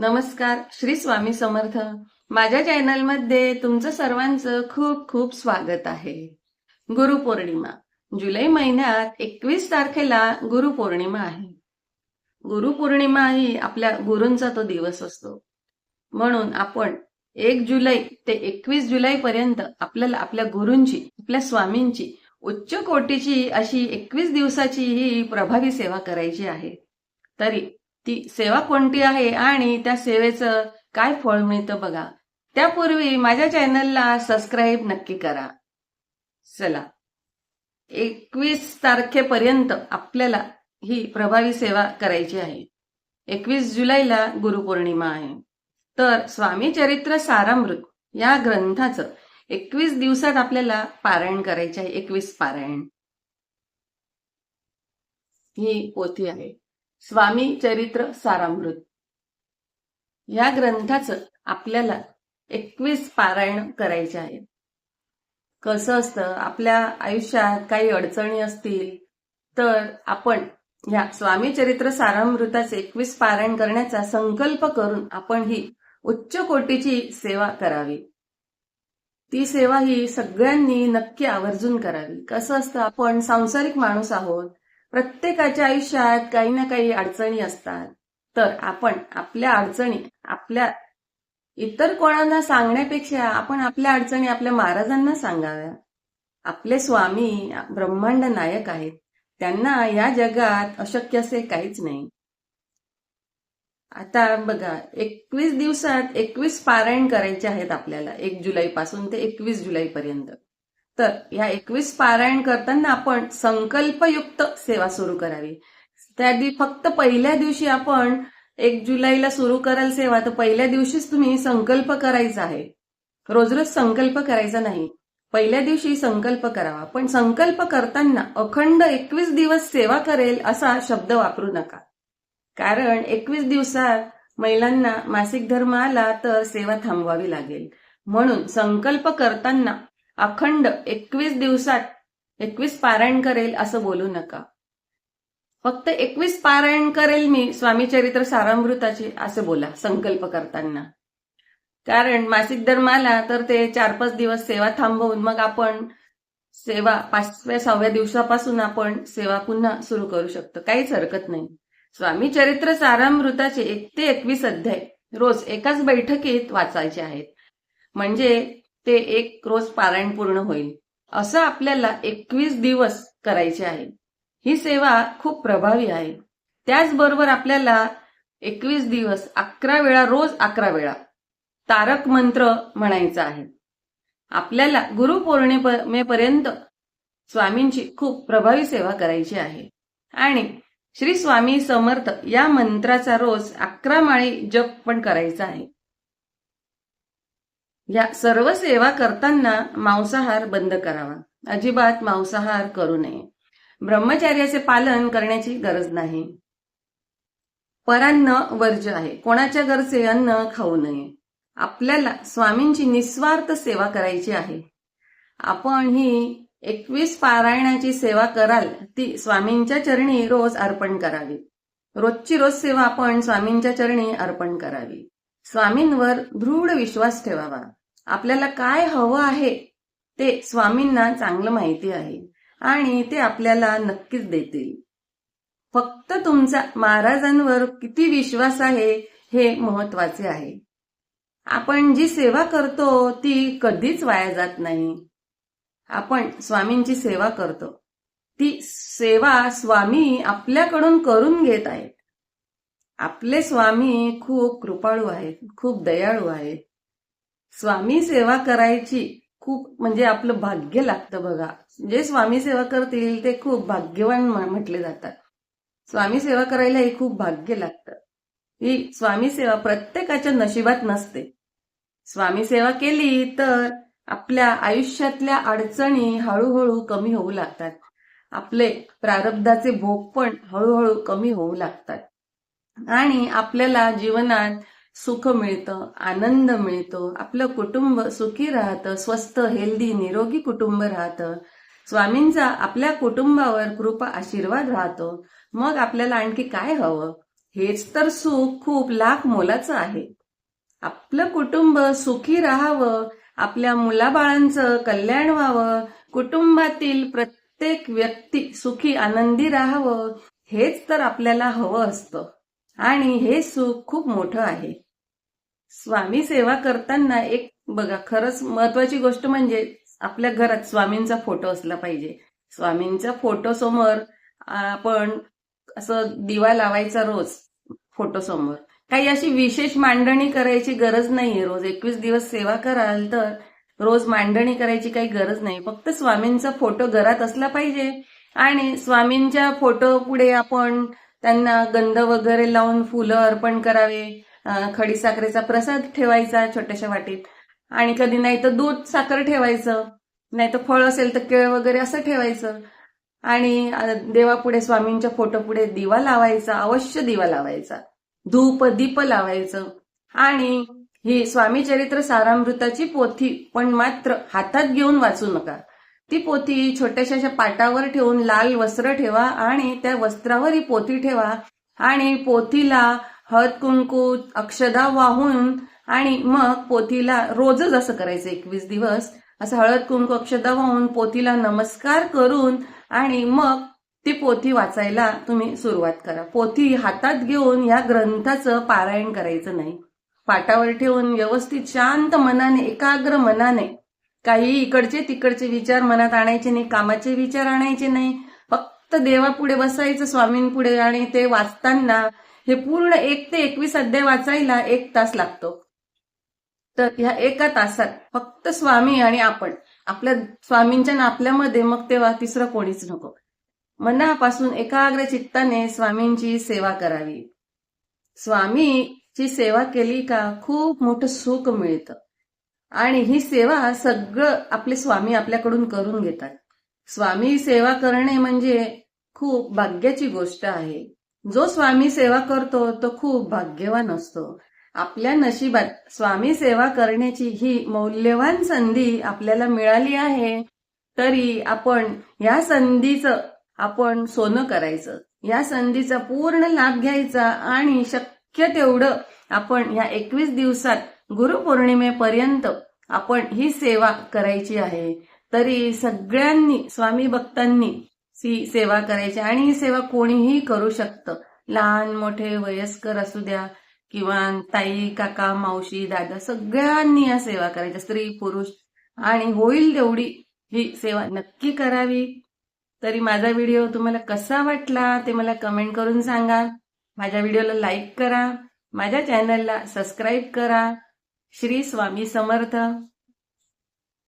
नमस्कार श्री स्वामी समर्थ. माझ्या चॅनलमध्ये तुमचं सर्वांचं खूप खूप स्वागत आहे. गुरुपौर्णिमा जुलै महिन्यात एकवीस तारखेला गुरुपौर्णिमा आहे. गुरुपौर्णिमा ही आपल्या गुरूंचा तो दिवस असतो. म्हणून आपण एक जुलै ते एकवीस जुलै पर्यंत आपल्याला आपल्या गुरूंची आपल्या स्वामींची उच्च कोटीची अशी एकवीस दिवसाची ही प्रभावी सेवा करायची आहे. तरी ती सेवा कोणती आहे आणि त्या सेवेचं काय फळ मिळतं बघा. त्यापूर्वी माझ्या चॅनलला सबस्क्राईब नक्की करा. चला. एकवीस तारखेपर्यंत आपल्याला ही प्रभावी सेवा करायची आहे. एकवीस जुलैला गुरुपौर्णिमा आहे. तर स्वामी चरित्र सारामृत या ग्रंथाचं एकवीस दिवसात आपल्याला पारायण करायचे आहे. एकवीस पारायण. ही पोथी आहे. स्वामी चरित्र सारामृत. या ग्रंथाचं आपल्याला एकवीस पारायण करायचे आहे. कसं असतं? आपल्या आयुष्यात काही अडचणी असतील तर आपण या स्वामी चरित्र सारामृताचे एकवीस पारायण करण्याचा संकल्प करून आपण ही उच्च कोटीची सेवा करावी. ती सेवा ही सगळ्यांनी नक्की आवर्जून करावी. कसं असतं? आपण सांसारिक माणूस आहोत प्रत्येकाच्या आयुष्यात काही ना काही अडचणी असतात. तर आपण आपल्या अडचणी आपल्या इतर कोणाला सांगण्यापेक्षा आपण आपल्या अडचणी आपल्या महाराजांना सांगाव्या. आपले स्वामी ब्रह्मांड नायक आहेत. त्यांना या जगात अशक्य असे काहीच नाही. आता बघा एकवीस दिवसात एकवीस पारायण करायचे आहेत आपल्याला. एक जुलै पासून ते एकवीस जुलै पर्यंत तर या एकवीस पारायण करताना आपण संकल्पयुक्त सेवा सुरू करावी. त्या फक्त पहिल्या दिवशी आपण एक जुलैला सुरू कराल सेवा तर पहिल्या दिवशीच तुम्ही संकल्प करायचा आहे. रोज रोज संकल्प करायचा नाही. पहिल्या दिवशी संकल्प करावा. पण संकल्प करताना अखंड एकवीस दिवस सेवा करेल असा शब्द वापरू नका. कारण एकवीस दिवसात महिलांना मासिक धर्म आला तर सेवा थांबवावी लागेल. म्हणून संकल्प करताना अखंड एकवीस दिवसात एकवीस पारायण करेल असं बोलू नका. फक्त एकवीस पारायण करेल मी स्वामी चरित्र सारामृताचे असे बोला संकल्प करताना. कारण मासिक धर्माला तर ते चार पाच दिवस सेवा थांबवून मग आपण सेवा पाचव्या सहाव्या दिवसापासून आपण सेवा पुन्हा सुरू करू शकतो. काहीच हरकत नाही. स्वामी चरित्र सारामृताचे एक ते एकवीस अध्याय रोज एकाच बैठकीत वाचायचे आहेत. म्हणजे ते एक रोज पारायण पूर्ण होईल. असं आपल्याला एकवीस दिवस करायचे आहे. ही सेवा खूप प्रभावी आहे. त्याचबरोबर आपल्याला एकवीस दिवस अकरा वेळा रोज अकरा वेळा तारक मंत्र म्हणायचा आहे. आपल्याला गुरुपौर्णिमेपर्यंत स्वामींची खूप प्रभावी सेवा करायची आहे. आणि श्री स्वामी समर्थ या मंत्राचा रोज अकरा माळी जप पण करायचा आहे. या सर्व सेवा करताना मांसाहार बंद करावा. अजिबात मांसाहार करू नये. ब्रह्मचार्याचे पालन करण्याची गरज नाही. परान्न वर्ज आहे. कोणाच्या घरचे अन्न खाऊ नये. आपल्याला स्वामींची निस्वार्थ सेवा करायची आहे. आपण ही एकवीस पारायणाची सेवा कराल ती स्वामींच्या चरणी रोज अर्पण करावी. रोजची रोज सेवा आपण स्वामींच्या चरणी अर्पण करावी. स्वामींवर दृढ विश्वास ठेवावा. आपल्याला काय हवं आहे ते स्वामींना चांगलं माहिती आहे आणि ते आपल्याला नक्कीच देतील. फक्त तुमचा महाराजांवर किती विश्वास आहे हे महत्त्वाचे आहे. आपण जी सेवा करतो ती कधीच वाया जात नाही. आपण स्वामींची सेवा करतो. ती सेवा स्वामी आपल्याकडून करून घेत आहेत. आपले स्वामी खूप कृपाळू आहेत खूप दयाळू आहेत. स्वामी सेवा करायची खूप म्हणजे आपलं भाग्य लागतं बघा. जे स्वामी सेवा करतील ते खूप भाग्यवान म्हटले जातात. स्वामी सेवा करायला हे खूप भाग्य लागतं. ही स्वामी सेवा प्रत्येकाच्या नशिबात नसते. स्वामी सेवा केली तर आपल्या आयुष्यातल्या अडचणी हळूहळू कमी होऊ लागतात. आपले प्रारब्धाचे भोग पण हळूहळू कमी होऊ लागतात. आणि आपल्याला जीवनात सुख मिळतं आनंद मिळतो आपलं कुटुंब सुखी राहतं स्वस्थ हेल्दी निरोगी कुटुंब राहतं. स्वामींचा आपल्या कुटुंबावर कृपा आशीर्वाद राहतो. मग आपल्याला आणखी काय हवं? हेच तर सुख खूप लाख मोलाचं आहे. आपलं कुटुंब सुखी राहावं आपल्या मुलाबाळांचं कल्याण व्हावं कुटुंबातील प्रत्येक व्यक्ती सुखी आनंदी राहावं हेच तर आपल्याला हवं असतं. आणि हे सुख खूप मोठं आहे. स्वामी सेवा करताना एक बघा खरंच महत्वाची गोष्ट म्हणजे आपल्या घरात स्वामींचा फोटो असला पाहिजे. स्वामींच्या फोटो समोर आपण असं दिवा लावायचा रोज फोटो समोर. काही अशी विशेष मांडणी करायची गरज नाहीये. रोज एकवीस दिवस सेवा कराल तर रोज मांडणी करायची काही गरज नाही. फक्त स्वामींचा फोटो घरात असला पाहिजे आणि स्वामींच्या फोटो पुढे आपण त्यांना गंध वगैरे लावून फुलं अर्पण करावे. खडी खडीसाखरेचा प्रसाद ठेवायचा छोट्याशा वाटीत. आणि कधी नाही तर दूध साखर ठेवायचं. नाही तर फळ असेल तर केळ वगैरे असं ठेवायचं. आणि देवापुढे स्वामींच्या फोटो पुढे दिवा लावायचा अवश्य दिवा लावायचा. धूप दीप लावायचं. आणि ही स्वामी चरित्र सारामृताची पोथी पण मात्र हातात घेऊन वाचू नका. ती पोथी छोट्याशा पाटावर ठेवून लाल वस्त्र ठेवा आणि त्या वस्त्रावर ही पोथी ठेवा. आणि पोथीला हळद कुंकू अक्षदा वाहून आणि मग पोथीला रोजच असं करायचं एकवीस दिवस. असं हळद कुंकू अक्षदा वाहून पोथीला नमस्कार करून आणि मग ती पोथी वाचायला तुम्ही सुरुवात करा. पोथी हातात घेऊन या ग्रंथाचं पारायण करायचं नाही. पाटावर ठेवून व्यवस्थित शांत मनाने एकाग्र मनाने काही इकडचे तिकडचे विचार मनात आणायचे नाही कामाचे विचार आणायचे नाही. फक्त देवापुढे बसायचं स्वामींपुढे आणि ते वाचताना हे पूर्ण एक ते एकवीस अध्याय वाचायला एक तास लागतो. तर ह्या एका तासात फक्त स्वामी आणि आपण आपल्या स्वामींच्या नापल्यामध्ये मग तेव्हा तिसरं कोणीच नको. मनापासून एकाग्र चित्ताने स्वामींची सेवा करावी. स्वामीची सेवा केली का खूप मोठं सुख मिळतं. आणि ही सेवा सगळं आपले स्वामी आपल्याकडून करून घेतात. स्वामी सेवा करणे म्हणजे खूप भाग्याची गोष्ट आहे. जो स्वामी सेवा करतो तो खूप भाग्यवान असतो. आपल्या नशिबात स्वामी सेवा करण्याची ही मौल्यवान संधी आपल्याला मिळाली आहे तरी आपण या संधीचं आपण सोनं करायचं. या संधीचा पूर्ण लाभ घ्यायचा आणि शक्य तेवढं आपण या एकवीस दिवसात गुरुपौर्णिमेपर्यंत आपण ही सेवा करायची आहे. तरी सगळ्यांनी स्वामी भक्तांनी सी सेवा करायची आणि ही सेवा कोणीही करू शकतं. लहान मोठे वयस्कर असू द्या किंवा ताई काका मावशी दादा सगळ्यांनी या सेवा करायच्या. स्त्री पुरुष आणि होईल तेवढी ही सेवा नक्की करावी. तरी माझा व्हिडिओ तुम्हाला कसा वाटला ते मला कमेंट करून सांगा. माझ्या व्हिडिओला लाईक करा. माझ्या चॅनलला सबस्क्राईब करा. श्री स्वामी समर्थ.